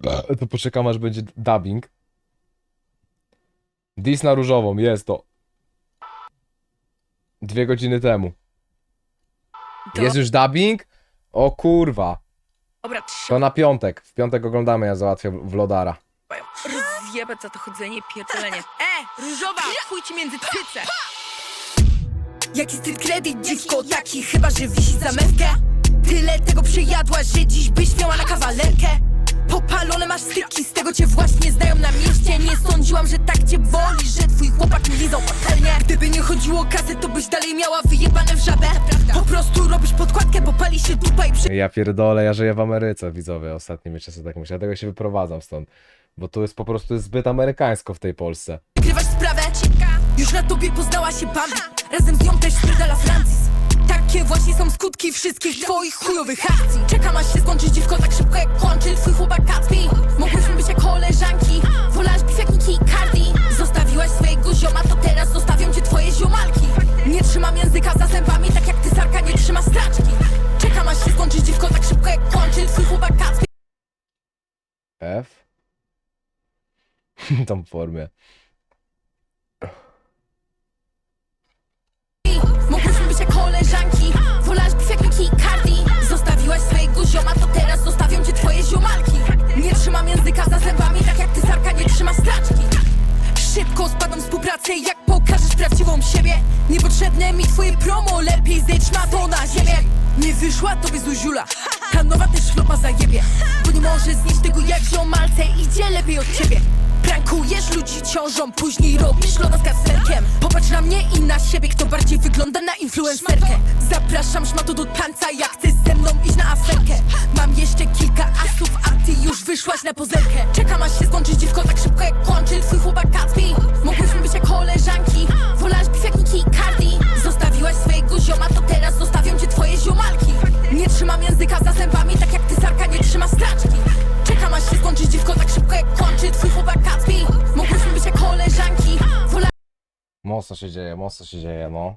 To poczekam aż będzie dubbing. Dis na różową, jest to. Dwie godziny temu. Do- Jest już dubbing? O kurwa. Dobra, To na piątek. W piątek oglądamy, ja załatwię w Lodara. rozjebać za to chodzenie i pierdolenie. E, różowa, chuj ci między cyce. Jaki street credit, dziwko taki Chyba, że wisi za mewkę Tyle tego przejadłaś, że dziś byś miała na kawalerkę Popalone masz styki, z tego cię właśnie znają na mieście Nie sądziłam, że tak cię boli, że twój chłopak mi lizał patelnię Gdyby nie chodziło o kasę, to byś dalej miała wyjebane w żabę Po prostu robisz podkładkę, bo pali się dupa i Ja pierdolę, ja żyję w Ameryce, widzowie. Ostatnimi czasy tak myślę, dlatego się wyprowadzam stąd. Bo tu jest po prostu zbyt amerykańsko w tej Polsce. przykrywasz sprawę Już na tobie poznała się Bambi Razem z nią też spierdala Francis takie właśnie są skutki wszystkich twoich chujowych akcji Czekam aż się skończy dziwko tak szybko trzymam języka za zębami, tak jak ty sarka nie trzyma straczki. Czekam aż się skończy dziwko tak szybko jak kończy. Twój chłopak Gatsby F? Tą formie. Mogłyśmy być jak koleżanki. Wolałaś bić jak Nicki i Cardi Zostawiłaś swojego zioma, to teraz zostawią cię twoje ziomalki. Nie trzymam języka za zębami, tak jak ty sarka nie trzyma straczki. Szybko spadam z współpracy, jak prawdziwą siebie. Niepotrzebne mi twoje promo, lepiej zejdź na to na ziemię. Nie wyszła tobie Zuziula, ta nowa też chlopa zajebie. Bo nie może znieść tego jak ziomalce, idzie lepiej od ciebie. Prankujesz ludzi ciążą, później robisz loda z kafelkiem Popatrz na mnie i na siebie, kto bardziej wygląda na influencerkę. Zapraszam szmato do tańca, jak chcesz ze mną iść na aferkę. Mam jeszcze kilka asów, a ty już wyszłaś na pozerkę Czekam aż się skończy dziwko tak szybko jak kończy za zębami, tak jak ty sarka nie trzyma straczki. Czekam aż się skończy dziwko tak szybko jak kończy twój chłopak Gatsby Mogłyśmy być jak koleżanki, wolałaś Mocno się dzieje, mocno się dzieje, no.